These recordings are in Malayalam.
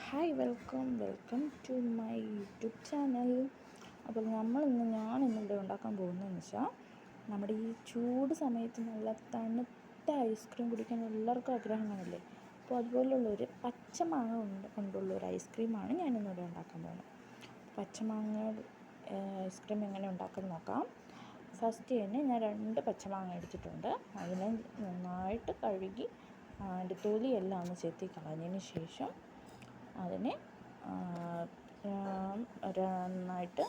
Hi welcome welcome to my YouTube channel. അപ്പോൾ നമ്മളിന്ന് ഞാൻ ഇന്നിവിടെ ഉണ്ടാക്കാൻ പോകുന്നതെന്ന് വെച്ചാൽ നമ്മുടെ ഈ ചൂട് സമയത്ത് നല്ല തണുത്ത ഐസ്ക്രീം കുടിക്കാൻ എല്ലാവർക്കും ആഗ്രഹം കാണില്ലേ അപ്പോൾ അതുപോലുള്ളൊരു പച്ചമാങ്ങ കൊണ്ട് കൊണ്ടുള്ള ഒരു ഐസ്ക്രീമാണ് ഞാൻ ഇന്നിവിടെ ഉണ്ടാക്കാൻ പോകുന്നത്. പച്ചമാങ്ങ ഐസ്ക്രീം എങ്ങനെ ഉണ്ടാക്കാൻ നോക്കാം. ഫസ്റ്റ് തന്നെ ഞാൻ രണ്ട് പച്ചമാങ്ങ എടുത്തിട്ടുണ്ട്. അതിനെ നന്നായിട്ട് കഴുകി അതിന്റെ തൊലിയെല്ലാം ഒന്ന് ചെത്തി കളഞ്ഞതിന് ശേഷം അതിനെ നന്നായിട്ട്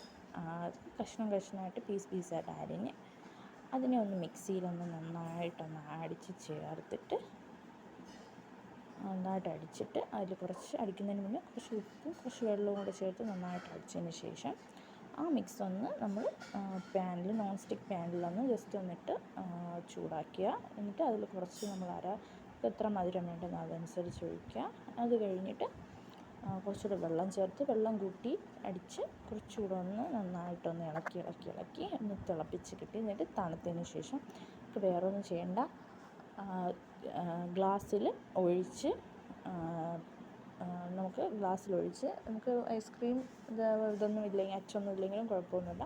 കഷ്ണം കഷ്ണമായിട്ട് പീസ് പീസായിട്ട് അരിഞ്ഞ് അതിനെ ഒന്ന് മിക്സിയിലൊന്ന് നന്നായിട്ടൊന്ന് അടിച്ച് ചേർത്തിട്ട് നന്നായിട്ട് അടിച്ചിട്ട് അതിൽ കുറച്ച് അടിക്കുന്നതിന് മുന്നേ കുറച്ച് ഉപ്പും കുറച്ച് വെള്ളവും കൂടെ ചേർത്ത് നന്നായിട്ട് അടിച്ചതിന് ശേഷം ആ മിക്സ് ഒന്ന് നമ്മൾ പാനിൽ നോൺ സ്റ്റിക്ക് പാനിലൊന്ന് ജസ്റ്റ് ഒന്നിട്ട് ചൂടാക്കുക എന്നിട്ട് അതിൽ കുറച്ച് നമ്മൾ അര എത്ര മധുരം വേണ്ടെന്ന് അതനുസരിച്ച് ഒഴിക്കുക. അത് കഴിഞ്ഞിട്ട് കുറച്ചുകൂടെ വെള്ളം ചേർത്ത് വെള്ളം കൂട്ടി അടിച്ച് കുറച്ചുകൂടെ ഒന്ന് നന്നായിട്ടൊന്ന് ഇളക്കി ഇളക്കി ഇളക്കി ഒന്ന് തിളപ്പിച്ച് കിട്ടി. എന്നിട്ട് തണുത്തതിന് ശേഷം നമുക്ക് വേറൊന്നും ചെയ്യേണ്ട. ഗ്ലാസ്സിൽ ഒഴിച്ച് നമുക്ക് ഗ്ലാസ്സിൽ ഒഴിച്ച് നമുക്ക് ഐസ്ക്രീം ഇത് ഇതൊന്നും ഇല്ലെങ്കിൽ അച്ചൊന്നും ഇല്ലെങ്കിലും കുഴപ്പമൊന്നുമില്ല.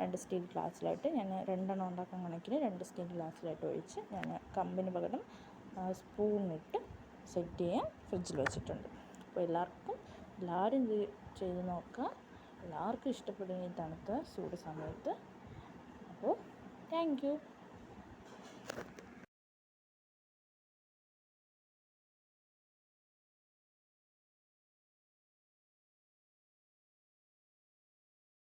രണ്ട് സ്റ്റീൽ ഗ്ലാസ്സിലായിട്ട് ഞാൻ രണ്ടെണ്ണം ഉണ്ടാക്കാൻ കണക്കിന് രണ്ട് സ്റ്റീൽ ഗ്ലാസ്സിലായിട്ട് ഒഴിച്ച് ഞാൻ കമ്പിന് പകരം സ്പൂണിട്ട് സെറ്റ് ചെയ്യാൻ ഫ്രിഡ്ജിൽ വെച്ചിട്ടുണ്ട്. അപ്പോൾ എല്ലാവർക്കും എല്ലാവരും ഇത് ചെയ്ത് നോക്കുക. എല്ലാവർക്കും ഇഷ്ടപ്പെടും ഈ തണുത്ത ചൂട് സമയത്ത്. അപ്പോൾ താങ്ക് യു